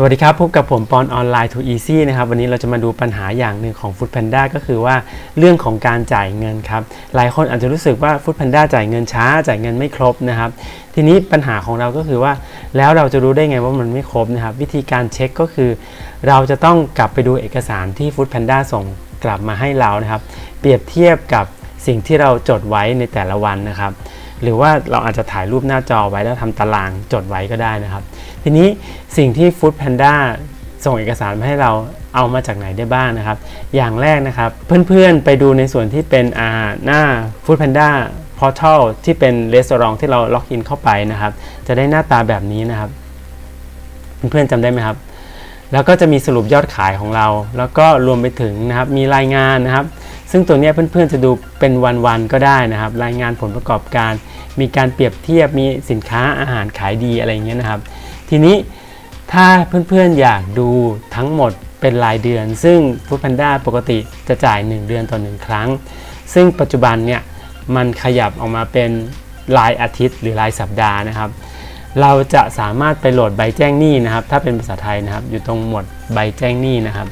สวัสดีครับพบกับผมปอนออนไลน์ to easy นะครับวันนี้เราจะมาดูปัญหาอย่างหนึ่งของ Food Panda ก็คือว่าเรื่องของการจ่ายเงินครับ หลายคนอาจจะรู้สึกว่า Food Panda จ่ายเงินช้า จ่ายเงินไม่ครบนะครับ ทีนี้ปัญหาของเราก็คือว่า แล้วเราจะรู้ได้ไงว่ามันไม่ครบนะครับ วิธีการเช็คก็คือ เราจะต้องกลับไปดูเอกสารที่ Food Panda ส่งกลับมาให้เรานะครับ เปรียบเทียบกับสิ่งที่เราจดไว้ในแต่ละวันนะครับ หรือว่าเราอาจจะถ่ายรูปหน้าจอไว้แล้วทำตารางจดไว้ก็ได้นะครับ ทีนี้สิ่งที่ Food Panda ส่งเอกสารมาให้เราเอามาจากไหนได้บ้างนะครับ อย่างแรกนะครับ เพื่อนๆไปดูในส่วนที่เป็นอ่าหน้า Food Panda Portal ที่เป็นรีสอร์ทที่เราล็อกอินเข้าไปนะครับ จะได้หน้าตาแบบนี้นะครับ เพื่อนๆจำได้ไหมครับ แล้วก็จะมีสรุปยอดขายของเรา แล้วก็รวมไปถึงนะครับมีรายงานนะครับ ซึ่งตัวนี้เพื่อนๆจะดูเป็นวันๆก็ได้นะครับ รายงานผลประกอบการ มีการเปรียบเทียบมีสินค้าอาหารขายดีอะไรเงี้ยนะครับ ทีนี้ถ้าเพื่อนๆอยากดูทั้งหมดเป็นรายเดือน ซึ่ง Food Panda ปกติจะจ่าย 1 เดือนต่อ 1 ครั้ง ซึ่งปัจจุบันเนี่ยมันขยับออกมาเป็นรายอาทิตย์หรือรายสัปดาห์นะครับ เราจะสามารถไปโหลดใบแจ้งหนี้นะครับ ถ้าเป็นภาษาไทยนะครับ อยู่ตรงหมวดใบแจ้งหนี้นะครับ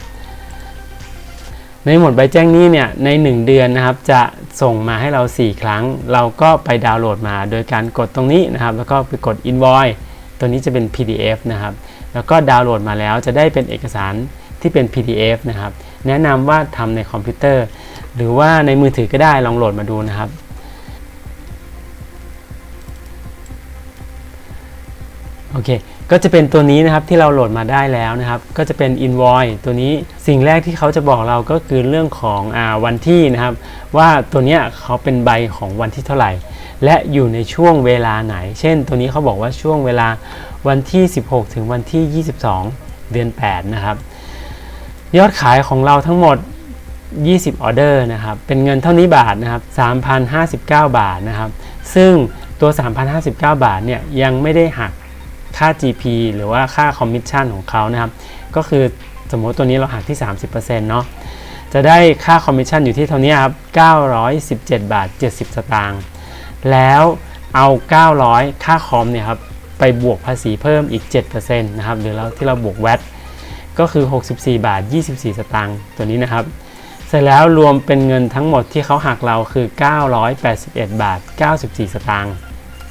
ในหมดใบแจ้งหนี้เนี่ยใน 1 เดือนนะครับจะส่งมาให้เรา 4 ครั้ง เราก็ไปดาวน์โหลดมาโดยการกดตรงนี้นะครับ แล้วก็ไปกด invoice ตัวนี้จะเป็น PDF นะครับ แล้วก็ดาวน์โหลดมาแล้วจะได้เป็นเอกสารที่เป็น PDF นะครับ แนะนำว่าทำในคอมพิวเตอร์ หรือว่าในมือถือก็ได้ลองโหลดมาดูนะครับ โอเค ก็จะเป็นตัวนี้นะครับที่เราโหลดมาได้แล้วนะครับ ก็จะเป็น invoice ตัวนี้สิ่งแรกที่เขาจะบอกเราก็คือเรื่องของอวันที่นะครับ ว่าตัวเนี้ยเขาเป็นใบของวันที่เท่าไหร่ และอยู่ในช่วงเวลาไหน เช่น ตัวนี้เขาบอกว่าช่วงเวลาวันที่ 16 ถึงวันที่ 22 เดือน 8 นะครับ ยอดขายของเราทั้งหมด 20 ออเดอร์นะครับ เป็นเงินเท่านี้บาทนะครับ 3,059 บาทนะครับ ซึ่งตัว 3,059 บาทเนี่ยยังไม่ได้หัก ค่า GP หรือว่าค่าคอมมิชชั่นของเขานะครับ ก็คือสมมติตัวนี้เราหักที่ 30%เนาะจะได้ค่าคอมมิชชั่นอยู่ที่เท่านี้ครับ 917 บาท 70 สตางค์แล้วเอา 900 ค่าคอมเนี่ยครับไปบวกภาษีเพิ่มอีก 7%นะครับหรือเราที่เราบวกแวตก็คือ 64 บาท 24 สตางค์ตัวนี้นะครับ เสร็จแล้วรวมเป็นเงินทั้งหมดที่เขาหักเราคือ 981 บาท 94 สตางค์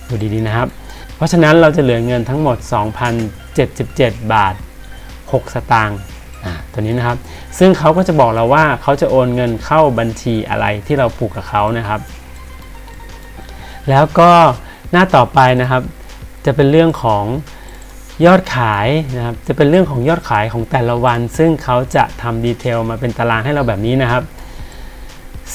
ดูดีๆนะครับ เพราะฉะนั้นเราจะเหลือเงินทั้งหมด 2,077 บาท 6 สตางค์อ่าตัวนี้นะครับ ซึ่งเขาก็จะบอกเราว่าเขาจะโอนเงินเข้าบัญชีอะไรที่เราผูกกับเขานะครับ แล้วก็หน้าต่อไปนะครับ จะเป็นเรื่องของยอดขายนะครับ จะเป็นเรื่องของยอดขายของแต่ละวัน ซึ่งเขาจะทำดีเทลมาเป็นตารางให้เราแบบนี้นะครับ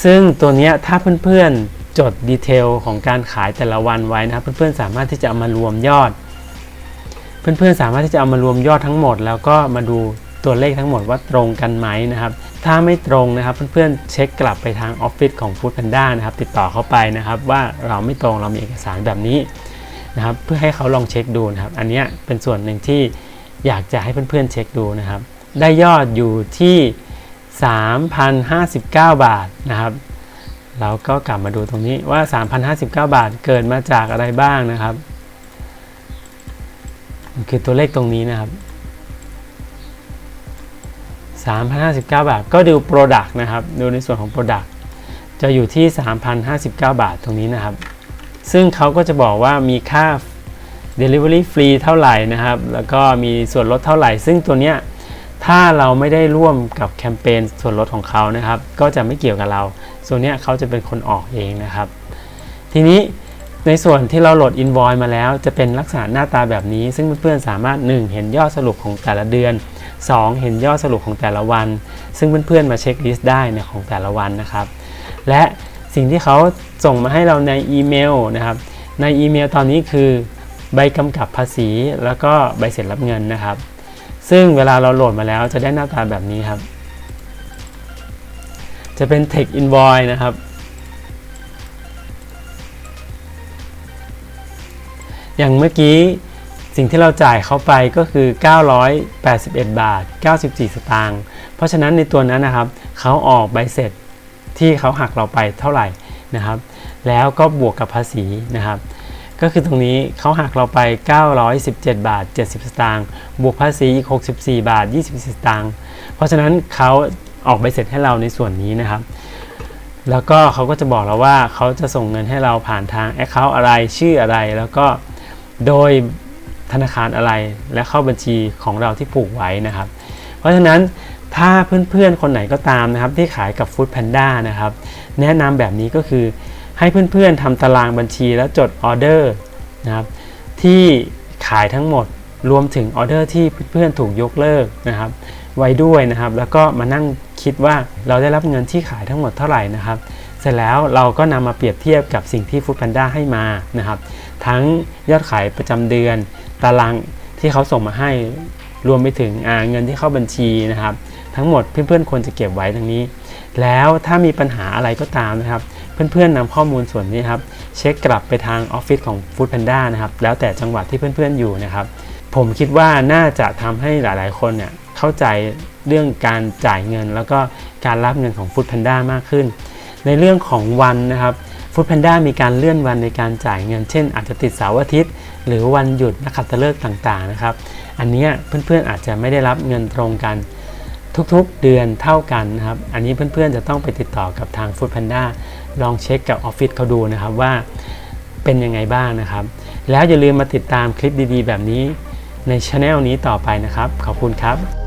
ซึ่งตัวเนี้ยถ้าเพื่อนๆ จดดีเทลของการขายแต่ละวันไว้นะครับ เพื่อนๆสามารถที่จะเอามารวมยอด เพื่อนๆสามารถที่จะเอามารวมยอดทั้งหมด แล้วก็มาดูตัวเลขทั้งหมดว่าตรงกันไหมนะครับ ถ้าไม่ตรงนะครับเพื่อนๆเช็คกลับไปทางออฟฟิศของ Food Panda นะครับ ติดต่อเข้าไปนะครับ ว่าเราไม่ตรงเรามีเอกสารแบบนี้นะครับ เพื่อให้เขาลองเช็คดูนะครับ อันนี้เป็นส่วนหนึ่งที่อยากจะให้เพื่อนๆเช็คดูนะครับ ได้ยอดอยู่ที่ 3,059 บาทนะครับ เราก็กลับมาดูตรงนี้ว่า 3,059 บาทเกิดมาจากอะไรบ้างนะครับ คือตัวเลขตรงนี้นะครับ 3,059 บาทก็ดู Product นะครับ ดูในส่วนของ Product จะอยู่ที่ 3,059 บาทตรงนี้นะครับ ซึ่งเขาก็จะบอกว่ามีค่า Delivery ฟรีเท่าไหร่นะครับ แล้วก็มีส่วนลดเท่าไหร่ ซึ่งตัวเนี้ยถ้าเราไม่ได้ร่วมกับแคมเปญส่วนลดของเขานะครับ ก็จะไม่เกี่ยวกับเรา ส่วนนี้เขาจะเป็นคนออกเองนะครับ ทีนี้ในส่วนที่เราโหลด Invoice มาแล้วจะเป็นลักษณะหน้าตาแบบนี้ ซึ่งเพื่อนๆสามารถ 1 เห็นยอดสรุปของแต่ละเดือน 2 เห็นยอดสรุปของแต่ละวัน ซึ่งเพื่อนๆมาเช็คลิสต์ได้ในของแต่ละวันนะครับ และสิ่งที่เขาส่งมาให้เราในอีเมลนะครับ ในอีเมลตอนนี้คือใบกำกับภาษีแล้วก็ใบเสร็จรับเงินนะครับ ซึ่งเวลาเราโหลดมาแล้วจะได้หน้าตาแบบนี้ครับ จะเป็น text invoice นะครับ อย่างเมื่อกี้สิ่งที่เราจ่ายเขาไปก็คือ 981 บาท 94 สตางค์ เพราะฉะนั้นในตัวนั้นนะครับ เขาออกใบเสร็จที่เขาหักเราไปเท่าไหร่นะครับ แล้วก็บวกกับภาษีนะครับ ก็คือตรงนี้เขาหักเราไป 917 บาท 70 สตางค์ บวกภาษีอีก 64 บาท20สตางค์ เพราะฉะนั้นเขา ออกใบเสร็จให้เราในส่วนนี้นะครับ แล้วก็เขาก็จะบอกเราว่าเขาจะส่งเงินให้เราผ่านทาง Account อะไรชื่ออะไร แล้วก็โดยธนาคารอะไรและเข้าบัญชีของเราที่ผูกไว้นะครับ เพราะฉะนั้นถ้าเพื่อนๆ คนไหนก็ตามนะครับ ที่ขายกับ Food Panda นะครับ แนะนำแบบนี้ก็คือให้เพื่อนๆทำตารางบัญชีแล้วจดออเดอร์นะครับที่ขายทั้งหมดรวมถึงออเดอร์ที่เพื่อนๆถูกยกเลิกนะครับ ไว้ด้วยนะครับ แล้วก็มานั่ง คิดว่าเราได้รับเงินที่ขายทั้งหมดเท่าไหร่นะครับ เสร็จแล้วเราก็นำมาเปรียบเทียบกับสิ่งที่ Food Panda ให้มานะครับ ทั้งยอดขายประจำเดือน ตารางที่เขาส่งมาให้รวมไปถึงเงินที่เข้าบัญชีนะครับ ทั้งหมดเพื่อนๆควรจะเก็บไว้ตรงนี้ แล้วถ้ามีปัญหาอะไรก็ตามนะครับ เพื่อนๆนำข้อมูลส่วนนี้ครับเช็คกลับไปทางออฟฟิศของ Food Panda นะครับแล้วแต่จังหวัดที่เพื่อนๆอยู่นะครับ ผมคิดว่าน่าจะทำให้หลายๆคนเนี่ย เข้าใจเรื่องการจ่ายเงิน แล้วก็การรับเงินของ Food Panda มากขึ้น ในเรื่องของวันนะครับ Food Panda มีการเลื่อนวันในการจ่ายเงิน เช่น อาจจะติดเสาร์อาทิตย์ หรือวันหยุดนักขัตฤกษ์ต่างๆนะครับ อันนี้เพื่อนๆอาจจะไม่ได้รับเงินตรงกันทุกๆเดือนเท่ากันนะครับ อันนี้เพื่อนๆจะต้องไปติดต่อกับทาง Food Panda ลองเช็คกับออฟฟิศเขาดูนะครับว่าเป็นยังไงบ้างนะครับ แล้วอย่าลืมมาติดตามคลิปดีๆ แบบนี้ในช anel นี้ต่อไปนะครับ ขอบคุณครับ